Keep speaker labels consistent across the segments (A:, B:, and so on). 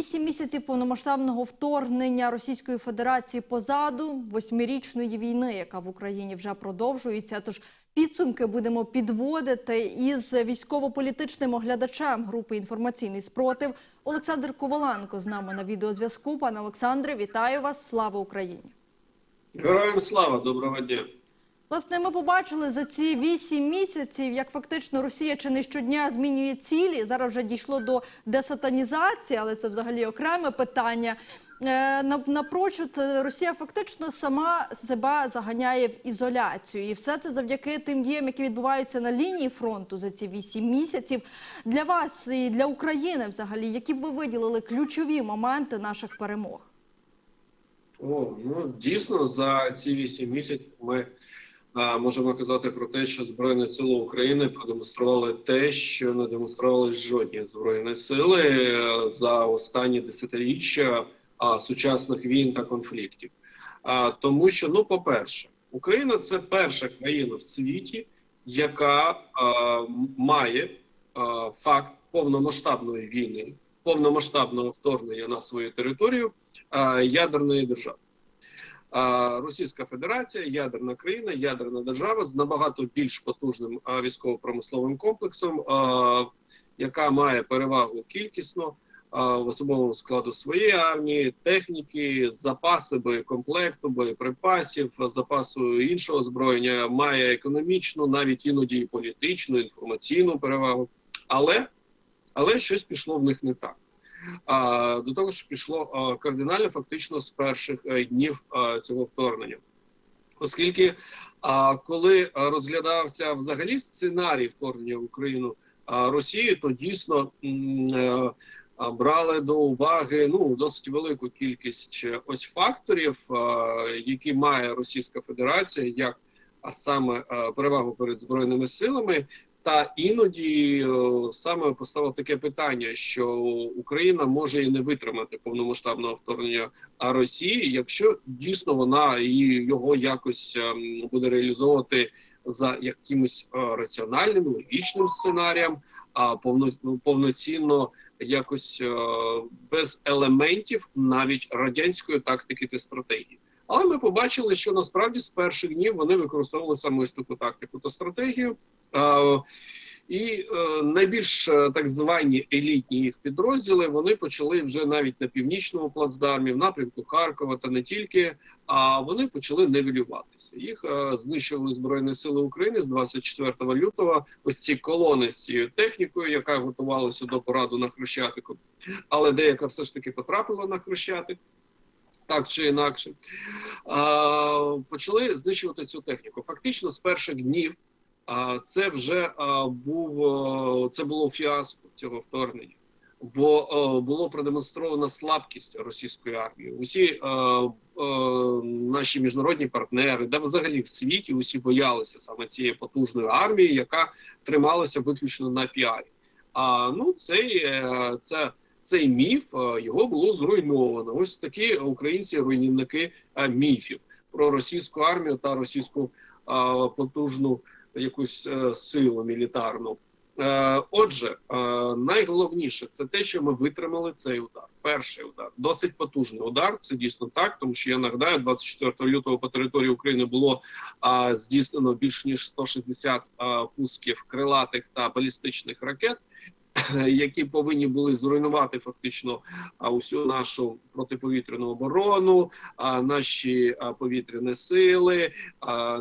A: Вісім місяців повномасштабного вторгнення Російської Федерації позаду восьмирічної війни, яка в Україні вже продовжується. Тож підсумки будемо підводити із військово-політичним оглядачем групи інформаційний спротив Олександр Коваленко з нами на відеозв'язку. Пане Олександре, вітаю вас! Слава Україні!
B: Героям слава, доброго дня.
A: Власне, ми побачили за ці вісім місяців, як фактично Росія чи не щодня змінює цілі. Зараз вже дійшло до десатанізації, але це взагалі окреме питання. Е, на- Напрочуд Росія фактично сама себе заганяє в ізоляцію, і все це завдяки тим діям, які відбуваються на лінії фронту за ці вісім місяців. Для вас і для України, взагалі, які б ви виділили ключові моменти наших перемог?
B: О, ну дійсно за ці вісім місяців ми можемо казати про те, що Збройні Сили України продемонстрували те, що не демонстрували жодні збройні сили е, за останні десятиріччя сучасних війн та конфліктів. А, тому що, ну, по-перше, Україна це перша країна в світі, яка має факт повномасштабної війни, повномасштабного вторгнення на свою територію ядерної держави. Російська Федерація, ядерна країна, ядерна держава з набагато більш потужним військово-промисловим комплексом, яка має перевагу кількісно в особовому складу своєї армії, техніки, запаси боєкомплекту, боєприпасів, запасу іншого озброєння, має економічну, навіть іноді і політичну, інформаційну перевагу. Але, але щось пішло в них не так. До того ж пішло кардинально фактично з перших е, днів цього вторгнення. Оскільки коли розглядався взагалі сценарій вторгнення в Україну Росії, то дійсно е, брали до уваги ну досить велику кількість е, ось факторів, які має Російська Федерація, як а саме перевагу перед збройними силами, та іноді е, саме поставив таке питання, що Україна може і не витримати повномасштабного вторгнення Росії, якщо дійсно вона і його якось ем, буде реалізовувати за якимось е, раціональним логічним сценарієм, а повно, повноцінно якось е, без елементів навіть радянської тактики та стратегії. Але ми побачили, що насправді з перших днів вони використовували саме ось таку тактику та стратегію. І е, найбільш е, так звані елітні їх підрозділи вони почали вже навіть на північному плацдармі, в напрямку Харкова та не тільки. А вони почали невілюватися. Їх е, знищували збройні сили України з 24 лютого. Ось ці колони з цією технікою, яка готувалася до пораду на Хрещатику, але деяка все ж таки потрапила на Хрещатик. Так чи інакше, почали знищувати цю техніку. Фактично, з перших днів це вже був це було фіаско цього вторгнення, бо а, було продемонстровано слабкість російської армії. Усі а, а, наші міжнародні партнери, де взагалі в світі усі боялися саме цієї потужної армії, яка трималася виключно на піарі. А ну цей е, це цей міф е, його було зруйновано. Ось такі українці руйнівники е, міфів про російську армію та російську е, потужну якусь силу мілітарну. Отже, найголовніше це те, що ми витримали цей удар. Перший удар досить потужний удар. Це дійсно так, тому що я нагадаю, 24 лютого по території України було здійснено більш ніж 160 а, пусків крилатих та балістичних ракет які повинні були зруйнувати фактично усю нашу протиповітряну оборону, наші повітряні сили,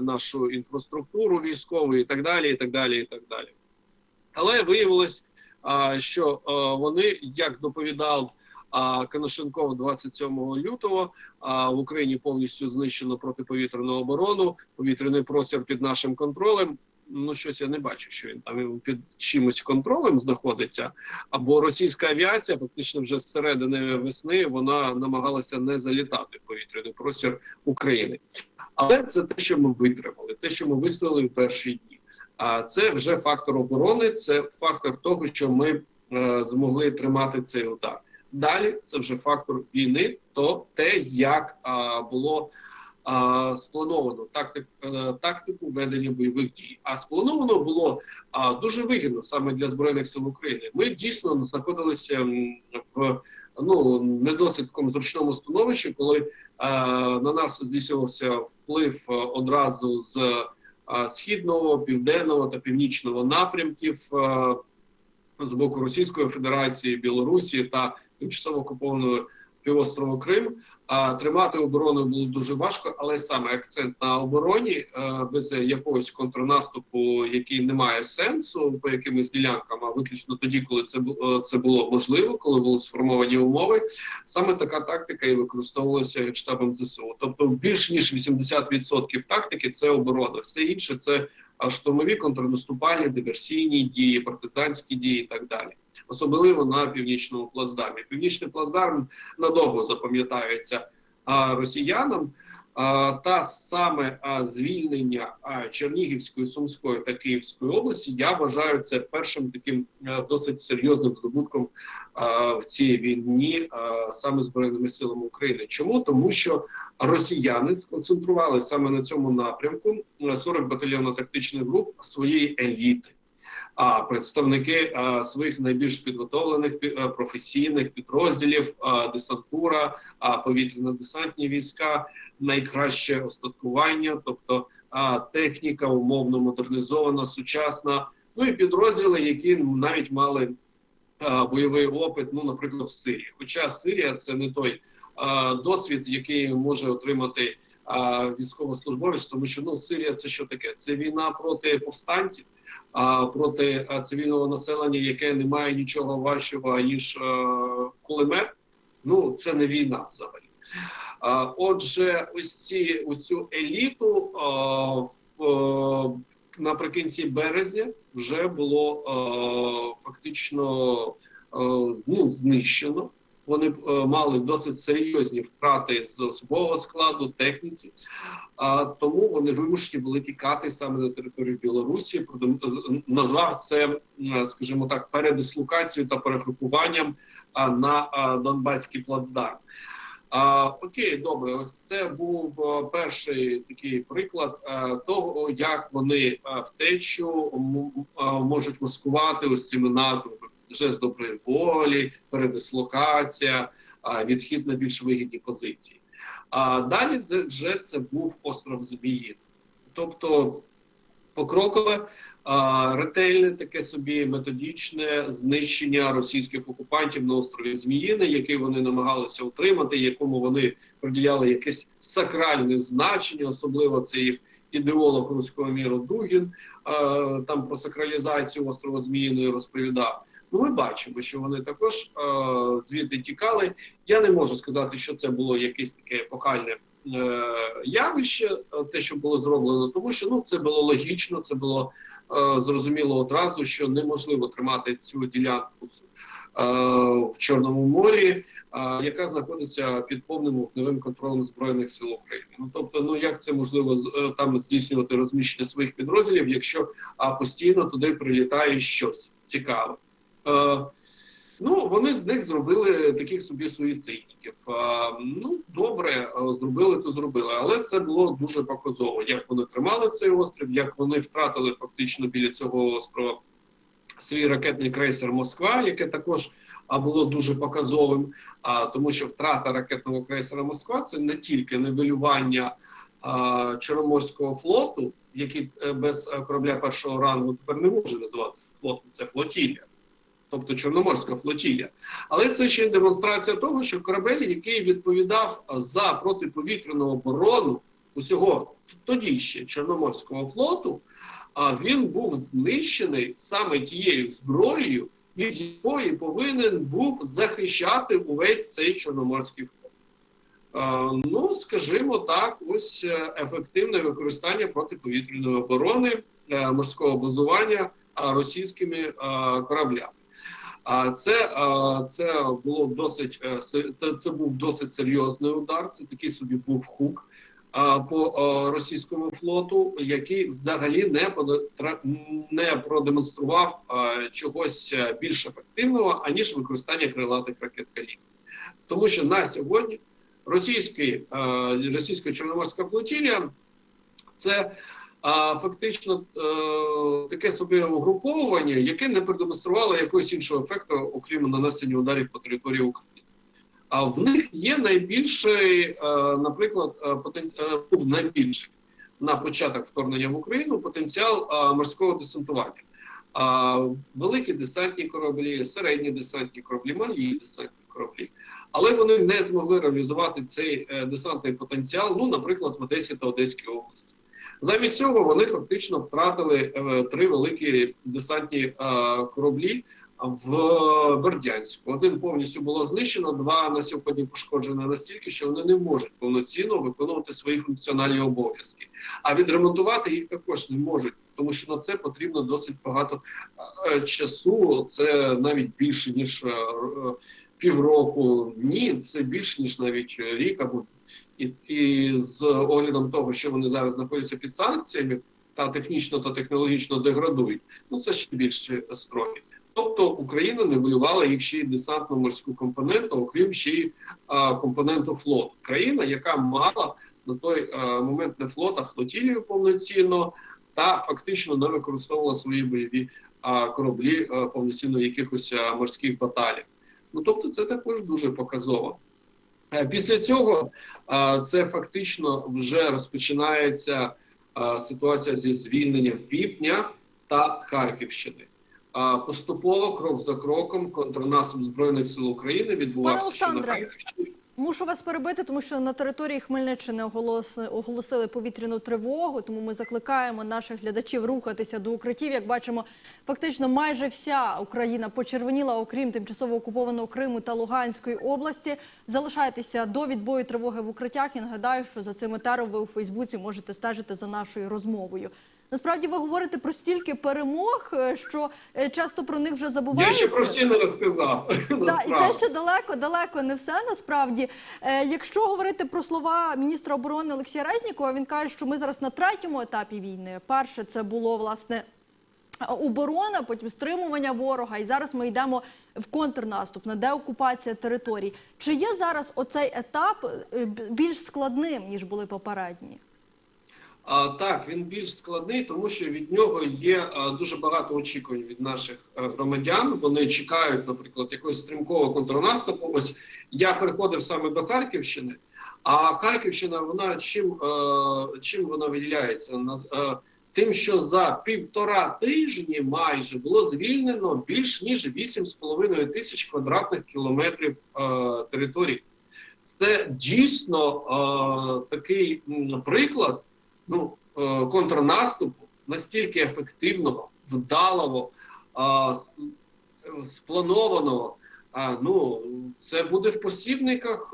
B: нашу інфраструктуру військову і так далі. і так далі, і так далі. Але виявилось, що вони, як доповідав а, Коношенков 27 лютого, в Україні повністю знищено протиповітряну оборону, повітряний простір під нашим контролем. Ну, щось я не бачу, що він там під чимось контролем знаходиться. Або російська авіація, фактично, вже з середини весни вона намагалася не залітати в повітряний простір України. Але це те, що ми витримали, те, що ми вистояли в перші дні. А це вже фактор оборони, це фактор того, що ми е, змогли тримати цей удар. Далі це вже фактор війни, то те, як а, було а, сплановано тактик, е, тактику ведення бойових дій. А сплановано було а, дуже вигідно саме для збройних сил України. Ми дійсно знаходилися в ну не зручному становищі, коли е, на нас здійснювався вплив е, одразу з е, східного, південного та північного напрямків е, з боку Російської Федерації, Білорусі та тимчасово окупованої півострову Крим. А тримати оборону було дуже важко, але саме акцент на обороні е, без якогось контрнаступу, який не має сенсу по якимось ділянкам, а виключно тоді, коли це е, це було можливо, коли були сформовані умови. Саме така тактика і використовувалася Генштабом ЗСУ. Тобто, більш ніж 80% тактики це оборона. Все інше це штурмові контрнаступальні, диверсійні дії, партизанські дії і так далі. Особливо на північному плацдармі. Північний плацдарм надовго запам'ятається росіянам. А, та саме звільнення Чернігівської, Сумської та Київської області я вважаю це першим таким а, досить серйозним здобутком в цій війні саме збройними силами України. Чому тому, що росіяни сконцентрували саме на цьому напрямку е, 40 батальйонно-тактичних груп своєї еліти. А представники а, своїх найбільш підготовлених пі- е, професійних підрозділів, а, десантура, а повітряно-десантні війська, найкраще остаткування, тобто а, техніка умовно модернізована, сучасна. Ну і підрозділи, які навіть мали а, бойовий опит, ну, наприклад, в Сирії. Хоча Сирія це не той а, досвід, який може отримати військовослужбовець, тому що ну Сирія це що таке? Це війна проти повстанців, проти цивільного населення, яке не має нічого важчого ніж кулемет. Ну це не війна взагалі. Отже, ось ці ось цю еліту в, е, наприкінці березня вже було фактично ну, знищено. Вони е, мали досить серйозні втрати з особового складу, техніці, а тому вони вимушені були тікати саме на територію Білорусі. Продем- Назвав це, скажімо так, передислокацією та перегрупуванням на а, Донбаський плацдарм. А, окей, добре, ось це був е, перший такий приклад е, того, як вони е, втечу е, можуть маскувати ось цими назвами жест доброї волі, передислокація, відхід на більш вигідні позиції. А далі вже це був остров Зміїн. Тобто покрокове, ретельне таке собі методичне знищення російських окупантів на острові Зміїни, який вони намагалися утримати, якому вони приділяли якесь сакральне значення, особливо це їх ідеолог руського міру Дугін там про сакралізацію острова Зміїної розповідав. Ну, ми бачимо, що вони також е, звідти тікали. Я не можу сказати, що це було якесь таке епохальне е, явище, е, те, що було зроблено, тому що ну це було логічно, це було е, зрозуміло одразу, що неможливо тримати цю ділянку е, в Чорному морі, е, яка знаходиться під повним вогневим контролем збройних сил України. Ну тобто, ну як це можливо е, там здійснювати розміщення своїх підрозділів, якщо постійно туди прилітає щось цікаве. Е, Ну, вони з них зробили таких собі суїцидників. Е, Ну, добре, е, зробили, то зробили. Але це було дуже показово, як вони тримали цей острів, як вони втратили фактично біля цього острова свій ракетний крейсер Москва, яке також було дуже показовим. А, тому що втрата ракетного крейсера Москва це не тільки нивелювання а, Чорноморського флоту, який без корабля першого рангу тепер не може називатися флотом, це флотілля тобто Чорноморська флотілля. Але це ще демонстрація того, що корабель, який відповідав за протиповітряну оборону усього тоді ще Чорноморського флоту, а він був знищений саме тією зброєю, від якої повинен був захищати увесь цей Чорноморський флот. Ну, скажімо так, ось е, ефективне використання протиповітряної оборони е, морського базування російськими кораблями. А це, це було досить е, це- був досить серйозний удар. Це такий собі був хук по російському флоту, який взагалі не не продемонстрував чогось е, більш ефективного аніж використання крилатих ракет «Калібр». Тому що на сьогодні російський а, російська чорноморська флотілія це а фактично е, таке собі угруповування, яке не продемонструвало якогось іншого ефекту, окрім нанесення ударів по території України. А в них є найбільший, е, наприклад, е, потенці... е, був найбільший на початок вторгнення в Україну потенціал морського десантування. А, великі десантні кораблі, середні десантні кораблі, малі десантні кораблі. Але вони не змогли реалізувати цей десантний потенціал, ну, наприклад, в Одесі та Одеській області. Замість цього вони фактично втратили е, три великі десантні е, кораблі в Бердянську. Один повністю було знищено, два на сьогодні пошкоджені настільки, що вони не можуть повноцінно виконувати свої функціональні обов'язки. А відремонтувати їх також не можуть, тому що на це потрібно досить багато е, часу. Це навіть більше ніж півроку. Ні, це більше ніж навіть рік або і, і з оглядом того, що вони зараз знаходяться під санкціями та технічно та технологічно деградують. Ну це ще більше строки. Тобто Україна не воювала їх ще й десантно-морську компоненту, окрім ще й а, компоненту флоту. Країна, яка мала на той а, момент не флот, а флотілію повноцінно, та фактично не використовувала свої бойові а, кораблі а, повноцінно якихось а, морських баталіях. Ну тобто, це також дуже показово. Е, Після цього це фактично вже розпочинається ситуація зі звільненням Півдня та Харківщини. Поступово, крок за кроком, контрнаступ збройних сил України відбувався ще на
A: Олександре,
B: Харківщині.
A: Мушу вас перебити, тому що на території Хмельниччини оголоси- оголосили повітряну тривогу. Тому ми закликаємо наших глядачів рухатися до укриттів. Як бачимо, фактично майже вся Україна почервоніла, окрім тимчасово окупованого Криму та Луганської області. Залишайтеся до відбою тривоги в укриттях. І нагадаю, що за цим етером ви у Фейсбуці можете стежити за нашою розмовою. Насправді ви говорите про стільки перемог, е, що е, часто про них вже
B: Я ще про всі не розказав.
A: Так, і це ще далеко, далеко не все насправді. Е, якщо говорити про слова міністра оборони Олексія Резнікова, він каже, що ми зараз на третьому етапі війни. Перше це було власне. Оборона, потім стримування ворога, і зараз ми йдемо в контрнаступ на деокупація територій. Чи є зараз оцей етап більш складним ніж були попередні?
B: Так, він більш складний, тому що від нього є дуже багато очікувань від наших громадян. Вони чекають, наприклад, якогось стрімкого контрнаступу. Ось я переходив саме до Харківщини. А Харківщина, вона чим, е, чим вона виділяється? Е, Тим, що за півтора тижні майже було звільнено більш ніж 8,5 тисяч квадратних кілометрів е, території. Це дійсно е, такий приклад ну, е, контрнаступу настільки ефективного, вдалого, спланованого. Ну, це буде в посібниках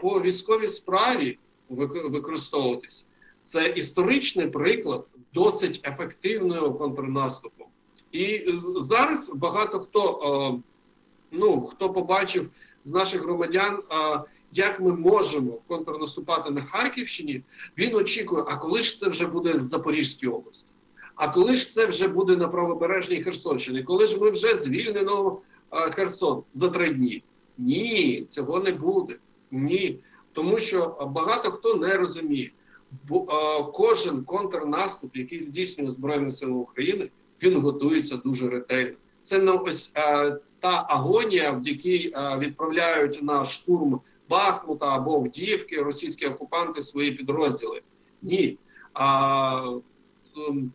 B: по військовій справі використовуватись. Це історичний приклад досить ефективного контрнаступу. І зараз багато хто, ну, хто побачив з наших громадян, як ми можемо контрнаступати на Харківщині, він очікує, а коли ж це вже буде в Запорізькій області? А коли ж це вже буде на правобережній Херсонщині? Коли ж ми вже звільнено Херсон за три дні? Ні, цього не буде. Ні. Тому що багато хто не розуміє, бо а, кожен контрнаступ, який здійснює Збройні Сили України, він готується дуже ретельно. Це не ось а, та агонія, в якій а, відправляють на штурм Бахмута або Авдіївки російські окупанти свої підрозділи. Ні. А, ем,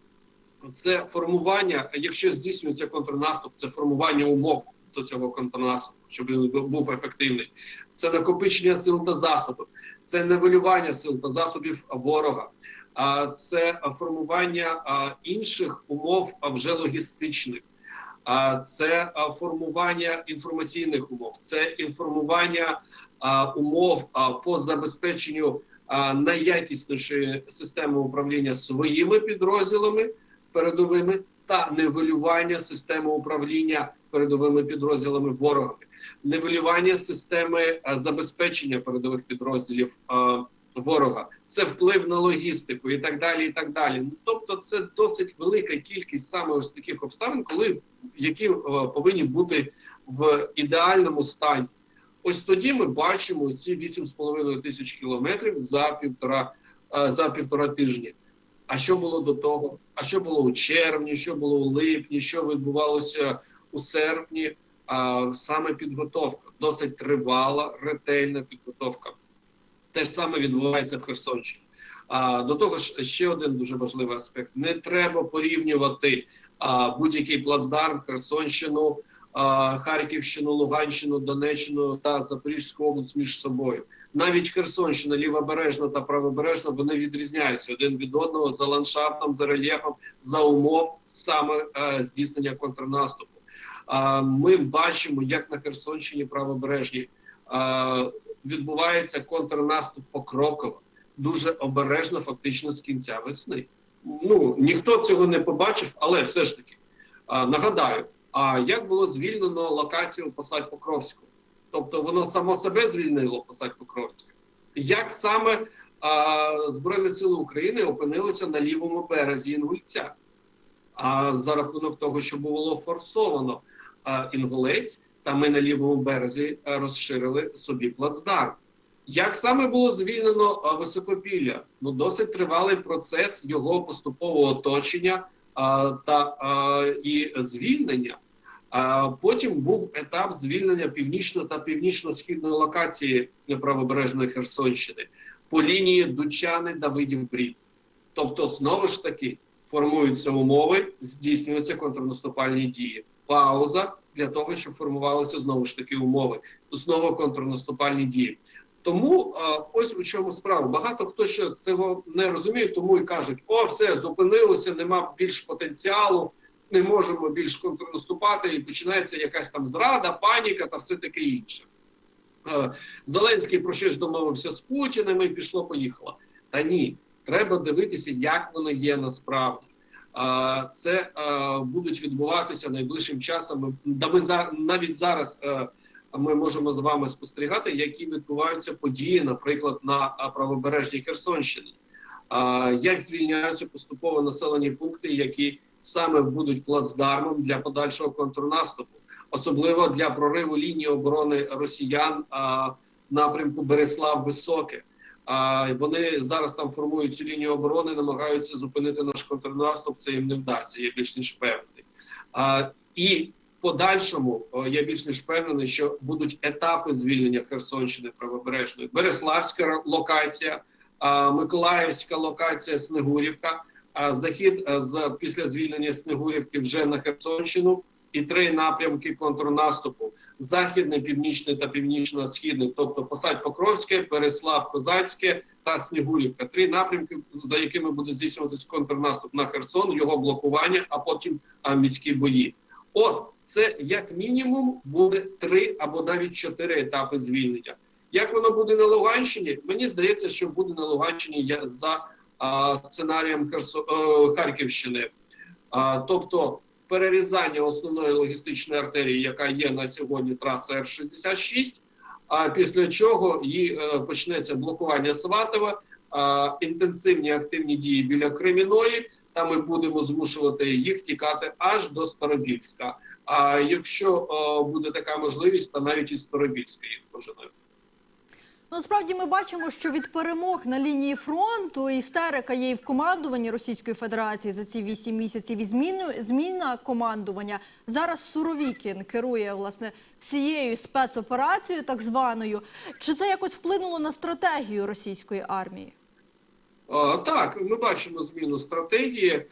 B: це формування, якщо здійснюється контрнаступ, це формування умов до цього контрнаступу, щоб він був ефективний. Це накопичення сил та засобів, це нивелювання сил та засобів ворога, а це формування інших умов а, вже логістичних. А це формування інформаційних умов, це інформування умов по забезпеченню найякіснішої системи управління своїми підрозділами передовими та нивелювання системи управління передовими підрозділами ворогами, нивелювання системи забезпечення передових підрозділів ворога, це вплив на логістику і так далі. І так далі. Ну тобто, це досить велика кількість саме ось таких обставин, коли які е, повинні бути в ідеальному стані. Ось тоді ми бачимо ці 8,5 тисяч кілометрів за півтора е, за півтора тижні. А що було до того? А що було у червні? Що було у липні? Що відбувалося у серпні? а, саме підготовка, досить тривала, ретельна підготовка. Те ж саме відбувається в Херсонщині. А до того ж, ще один дуже важливий аспект: не треба порівнювати а, будь-який плацдарм, Херсонщину, а, Харківщину, Луганщину, Донеччину та Запорізьку область між собою. Навіть Херсонщина, лівобережна та правобережна, вони відрізняються один від одного за ландшафтом, за рельєфом, за умов саме е, здійснення контрнаступу. А, ми бачимо, як на Херсонщині правобережній а, відбувається контрнаступ покроково, дуже обережно, фактично з кінця весни. Ну ніхто цього не побачив, але все ж таки а, нагадаю. А як було звільнено локацію посадь Покровську? Тобто воно само себе звільнило посадь Покровську? Як саме а, Збройні Сили України опинилися на лівому березі Інгульця? А за рахунок того, що було форсовано а, Інгулець, та ми на лівому березі розширили собі плацдарм. Як саме було звільнено а, високопілля? Ну досить тривалий процес його поступового оточення а, та а, і звільнення. А потім був етап звільнення північно та північно-східної локації правобережної Херсонщини по лінії Дучани Давидів Брід. Тобто, знову ж таки, формуються умови, здійснюються контрнаступальні дії. Пауза для того, щоб формувалися знову ж таки умови, знову контрнаступальні дії. Тому а, ось у чому справа. Багато хто ще цього не розуміє, тому і кажуть: о, все зупинилося, нема більш потенціалу, не можемо більш контрнаступати, і починається якась там зрада, паніка та все таке інше. Е, Зеленський про щось домовився з Путіним і пішло, поїхало. Та ні, треба дивитися, як воно є насправді. Це будуть відбуватися найближчим часом. Да ми навіть зараз е, ми можемо з вами спостерігати, які відбуваються події, наприклад, на правобережній Херсонщині. Як звільняються поступово населені пункти, які саме будуть плацдармом для подальшого контрнаступу, особливо для прориву лінії оборони росіян в напрямку Береслав Високе. А вони зараз там формують цю лінію оборони, намагаються зупинити наш контрнаступ. Це їм не вдасться. Я більш ніж впевнений. А, і в подальшому я більш ніж впевнений, що будуть етапи звільнення Херсонщини правобережної, Береславська локація, а, Миколаївська локація, Снегурівка. А захід з після звільнення Снегурівки вже на Херсонщину і три напрямки контрнаступу: західний, північний та північно-східний, тобто Посадь Покровське, Переслав Козацьке та Снігурівка. Три напрямки, за якими буде здійснюватися контрнаступ на Херсон, його блокування, а потім а, міські бої. От це як мінімум буде три або навіть чотири етапи звільнення. Як воно буде на Луганщині? Мені здається, що буде на Луганщині за а, сценарієм е, Харківщини. А, тобто перерізання основної логістичної артерії, яка є на сьогодні траса Р-66, а після чого її е, почнеться блокування Сватова, інтенсивні активні дії біля Креміної, та ми будемо змушувати їх тікати аж до Старобільська. А якщо е, буде така можливість, то навіть і Старобільська їх поженуть.
A: Ну, справді ми бачимо, що від перемог на лінії фронту істерика є і в командуванні Російської Федерації за ці вісім місяців. І зміну зміна командування зараз Суровікін керує власне всією спецоперацією, так званою. Чи це якось вплинуло на стратегію російської армії?
B: А, так, ми бачимо зміну стратегії.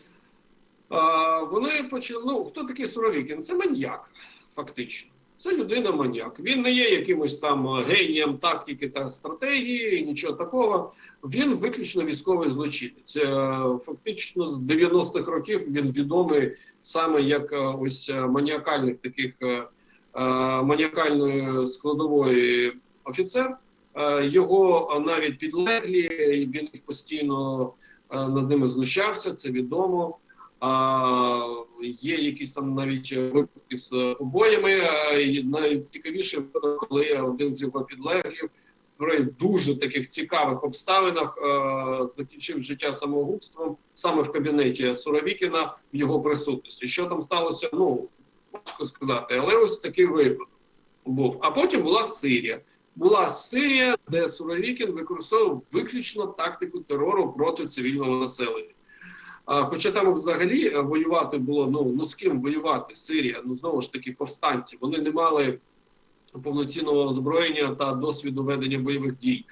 B: А, вони почали. Ну, хто такий Суровікін? Це маньяк, фактично. Це людина маньяк. Він не є якимось там генієм тактики та стратегії, нічого такого. Він виключно військовий злочинець. Е, Фактично з 90-х років він відомий саме як е, ось е, маніакальних таких маніакальної складової офіцер. Його навіть підлеглі, він постійно над ними знущався, це відомо. А, є якісь там навіть випадки з побоями. І найцікавіше, коли один з його підлеглів при дуже таких цікавих обставинах закінчив життя самогубством саме в кабінеті Суровікіна в його присутності. Що там сталося? Ну важко сказати, але ось такий випадок був. А потім була Сирія. Була Сирія, де Суровікін використовував виключно тактику терору проти цивільного населення. А, хоча там взагалі е, воювати було ну, ну з ким воювати? Сирія, ну знову ж таки, повстанці. Вони не мали повноцінного озброєння та досвіду ведення бойових дій.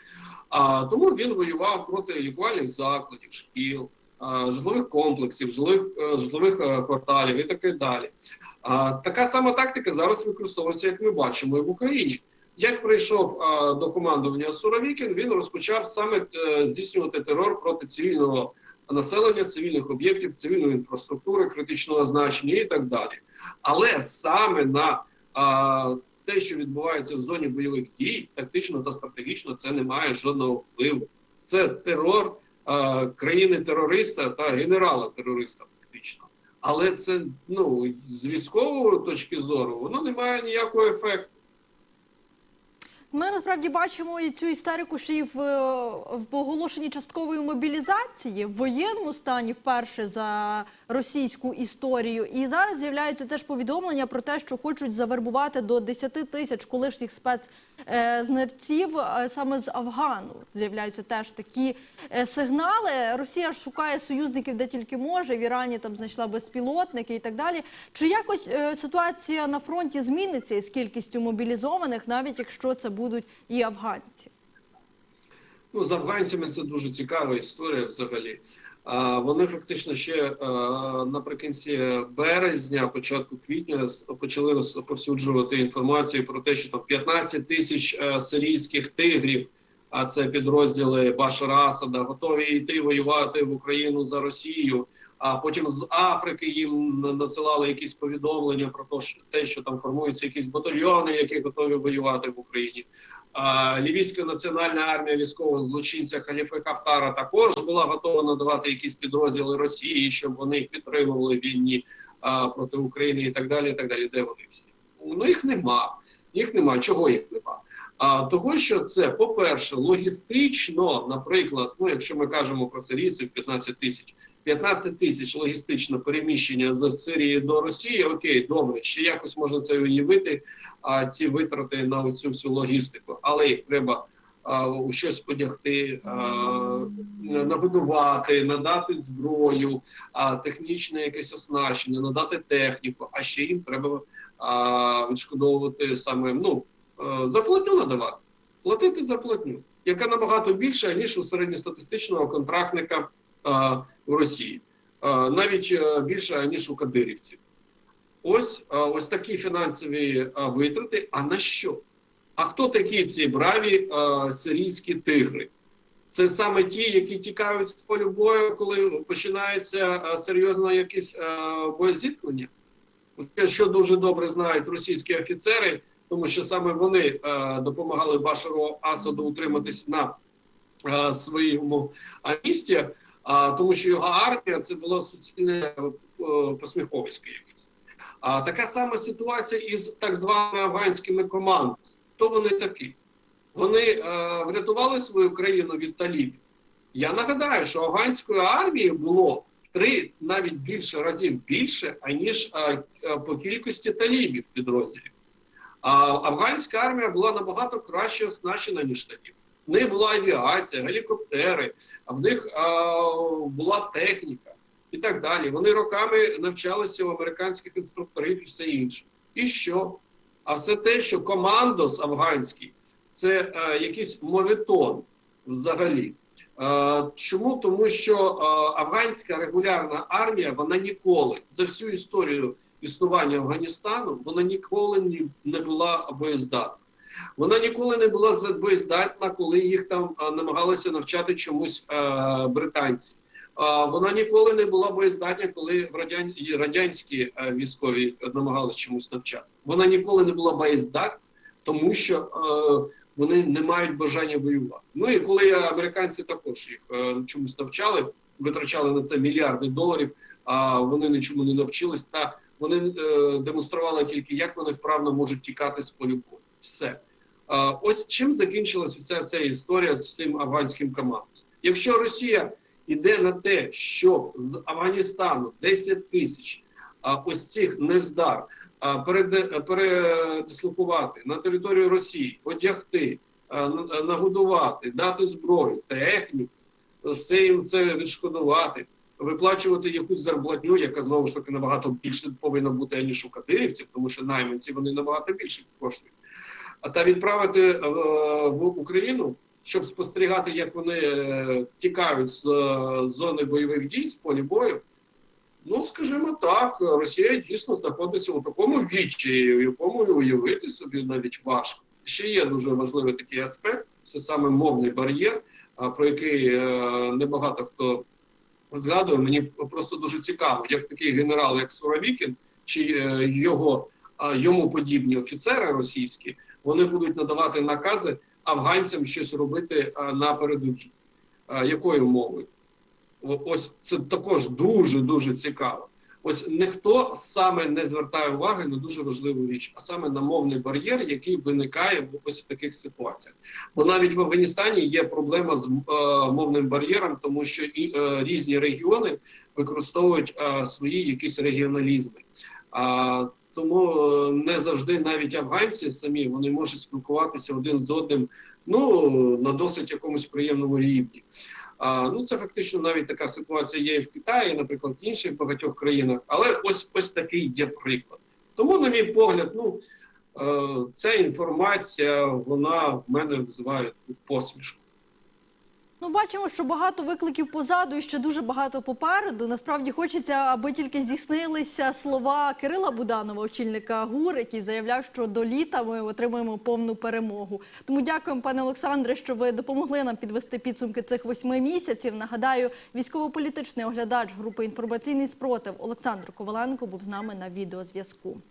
B: А тому він воював проти лікувальних закладів, шкіл, а, житлових комплексів, жилих, е, житлових е, кварталів і таке далі. А, така сама тактика зараз використовується, як ми бачимо, і в Україні. Як прийшов а, до командування Суровікін, він розпочав саме е, здійснювати терор проти цивільного населення, цивільних об'єктів, цивільної інфраструктури, критичного значення і так далі. Але саме на а, те, що відбувається в зоні бойових дій, тактично та стратегічно, це не має жодного впливу. Це терор а, країни-терориста та генерала-терориста, фактично. Але це ну з військової точки зору воно не має ніякого ефекту.
A: Ми насправді бачимо і цю істерику ще й в, е, в оголошенні часткової мобілізації в воєнному стані вперше за російську історію. І зараз з'являються теж повідомлення про те, що хочуть завербувати до 10 тисяч колишніх спецзнавців е, саме з Афгану. З'являються теж такі е, сигнали. Росія шукає союзників де тільки може. В Ірані там знайшла безпілотники і так далі. Чи якось е, ситуація на фронті зміниться із кількістю мобілізованих, навіть якщо це будуть і афганці?
B: Ну, з афганцями це дуже цікава історія взагалі. А, вони фактично ще а, наприкінці березня, початку квітня, почали розповсюджувати інформацію про те, що там 15 тисяч е, сирійських тигрів, а це підрозділи Башара Асада, готові йти воювати в Україну за Росію. А потім з Африки їм надсилали якісь повідомлення про те, що, те, що там формуються якісь батальйони, які готові воювати в Україні. А, Лівійська національна армія військового злочинця Халіфи Хафтара також була готова надавати якісь підрозділи Росії, щоб вони їх підтримували в війні а, проти України і так далі. І так далі. Де вони всі? Ну їх нема. Їх нема. Чого їх нема? А того, що це, по-перше, логістично, наприклад, ну якщо ми кажемо про сирійців 15 тисяч, 15 тисяч логістично переміщення з Сирії до Росії, окей, добре, ще якось можна це уявити, а ці витрати на цю всю логістику, але їх треба у щось одягти, а, набудувати, надати зброю, технічне якесь оснащення, надати техніку, а ще їм треба відшкодовувати саме ну, зарплатню надавати, платити зарплатню, яка набагато більша, ніж у середньостатистичного контрактника в Росії, навіть е, більша, ніж у кадирівців. Ось ось такі фінансові витрати. А на що? А хто такі ці браві сирійські тигри? Це саме ті, які тікають з полю бою, коли починається серйозне якесь боєзіткнення. Що дуже добре знають російські офіцери, тому що саме вони допомагали Башару Асаду утриматись на своєму а, місці, а, тому що його армія це було суцільне посміховисько якесь. А така сама ситуація із так званими афганськими командами. Хто вони такі? Вони е, врятували свою країну від талібів. Я нагадаю, що афганської армії було в три навіть більше разів більше, аніж е, е, по кількості талібів підрозділів. А афганська армія була набагато краще оснащена, ніж таліб. В них була авіація, гелікоптери, в них е, була техніка і так далі. Вони роками навчалися у американських інструкторів і все інше. І що? А все те, що командос афганський це е, якийсь моветон взагалі. Е, чому? Тому що е, афганська регулярна армія вона ніколи за всю історію існування Афганістану вона ніколи не була боєздатна. Вона ніколи не була боєздатна, коли їх там намагалися навчати чомусь е, британці. Вона ніколи не була боєздатна, коли в радян... і радянські е, військові намагалися чомусь навчати. Вона ніколи не була боєздатна, тому що е, вони не мають бажання воювати. Ну і коли американці також їх чомусь навчали, витрачали на це мільярди доларів, а вони нічому не навчились, та вони демонстрували тільки, як вони вправно можуть тікати з полю бою. Все. Ось чим закінчилася вся ця історія з цим афганським командом. Якщо Росія йде на те, щоб з Афганістану 10 тисяч ось цих нездар передислокувати на територію Росії, одягти, на- нагодувати, дати зброю, техніку, все їм це відшкодувати. виплачувати якусь зарплатню, яка знову ж таки набагато більше повинна бути аніж у кадирівців, тому що найманці вони набагато більше коштують. Та відправити е, в Україну, щоб спостерігати, як вони е, тікають з е, зони бойових дій, з полі бою. Ну, скажімо так, Росія дійсно знаходиться у такому відчаї, у якому уявити собі навіть важко. Ще є дуже важливий такий аспект це саме мовний бар'єр, про який небагато хто згадує. Мені просто дуже цікаво, як такий генерал, як Суровікін, чи його йому подібні офіцери російські, вони будуть надавати накази афганцям щось робити а, на передовій. Якою мовою? Ось це також дуже дуже цікаво. Ось ніхто саме не звертає уваги на дуже важливу річ, а саме на мовний бар'єр, який виникає в ось в таких ситуаціях. Бо навіть в Афганістані є проблема з е, мовним бар'єром, тому що і е, різні регіони використовують е, свої якісь регіоналізми. А, тому е, не завжди навіть афганці самі вони можуть спілкуватися один з одним ну на досить якомусь приємному рівні. А, ну це фактично навіть така ситуація є і в Китаї, наприклад, в інших багатьох країнах. Але ось ось такий є приклад. Тому, на мій погляд, ну е, ця інформація вона в мене визиває посмішку.
A: Ну, бачимо, що багато викликів позаду і ще дуже багато попереду. Насправді хочеться, аби тільки здійснилися слова Кирила Буданова, очільника ГУР, який заявляв, що до літа ми отримаємо повну перемогу. Тому дякуємо, пане Олександре, що ви допомогли нам підвести підсумки цих восьми місяців. Нагадаю, військово-політичний оглядач групи інформаційний спротив Олександр Коваленко був з нами на відеозв'язку.